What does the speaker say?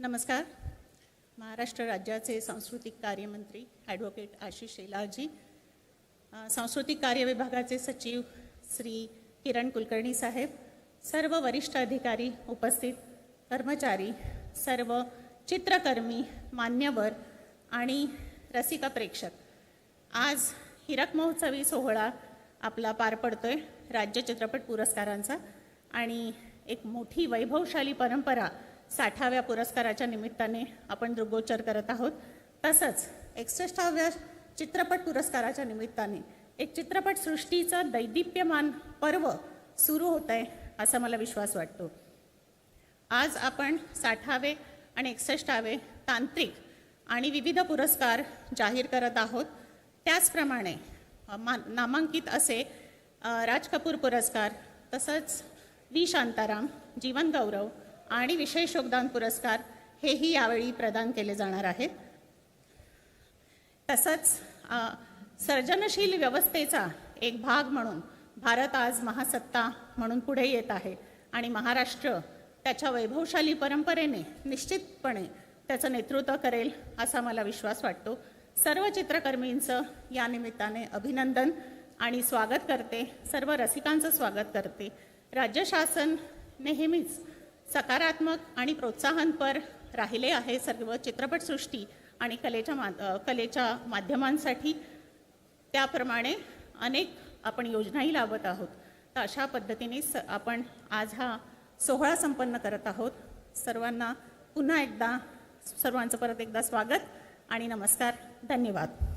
नमस्कार. महाराष्ट्र राज्याचे सांस्कृतिक कार्यमंत्री ॲडव्होकेट आशिष शेलाजी सांस्कृतिक कार्य विभागाचे सचिव श्री किरण कुलकर्णी साहेब सर्व वरिष्ठ अधिकारी उपस्थित कर्मचारी सर्व चित्रकर्मी मान्यवर आणि रसिका प्रेक्षक. आज हिरक महोत्सवी सोहळा आपला पार पडतोय राज्य चित्रपट पुरस्कारांचा आणि एक मोठी वैभवशाली परंपरा साठाव्या पुरस्काराच्या निमित्ताने आपण दृग्गोचर करत आहोत. तसंच एकसष्टाव्या चित्रपट पुरस्काराच्या निमित्ताने एक चित्रपटसृष्टीचं दैदिप्यमान पर्व सुरू होत आहे असा मला विश्वास वाटतो. आज आपण साठावे आणि एकसष्टावे तांत्रिक आणि विविध पुरस्कार जाहीर करत आहोत. त्याचप्रमाणे मा नामांकित असे राज कपूर पुरस्कार तसंच वी शांताराम जीवन गौरव आणि विशेष योगदान पुरस्कार हेही यावेळी प्रदान केले जाणार आहेत. तसंच सर्जनशील व्यवस्थेचा एक भाग म्हणून भारत आज महासत्ता म्हणून पुढे येत आहे आणि महाराष्ट्र त्याच्या वैभवशाली परंपरेने निश्चितपणे त्याचं नेतृत्व करेल असा मला विश्वास वाटतो. सर्व चित्रकर्मींचं या निमित्ताने अभिनंदन आणि स्वागत करते. सर्व रसिकांचं स्वागत करते. राज्य शासन नेहमीच सकारात्मक आणि प्रोत्साहनपर राहिले आहे सर्व चित्रपटसृष्टी आणि कलेच्या मा कलेच्या माध्यमांसाठी. त्याप्रमाणे अनेक आपण योजनाही लावत आहोत. तर अशा पद्धतीने स आपण आज हा सोहळा संपन्न करत आहोत. सर्वांना पुन्हा एकदा सर्वांचं परत एकदा स्वागत आणि नमस्कार. धन्यवाद.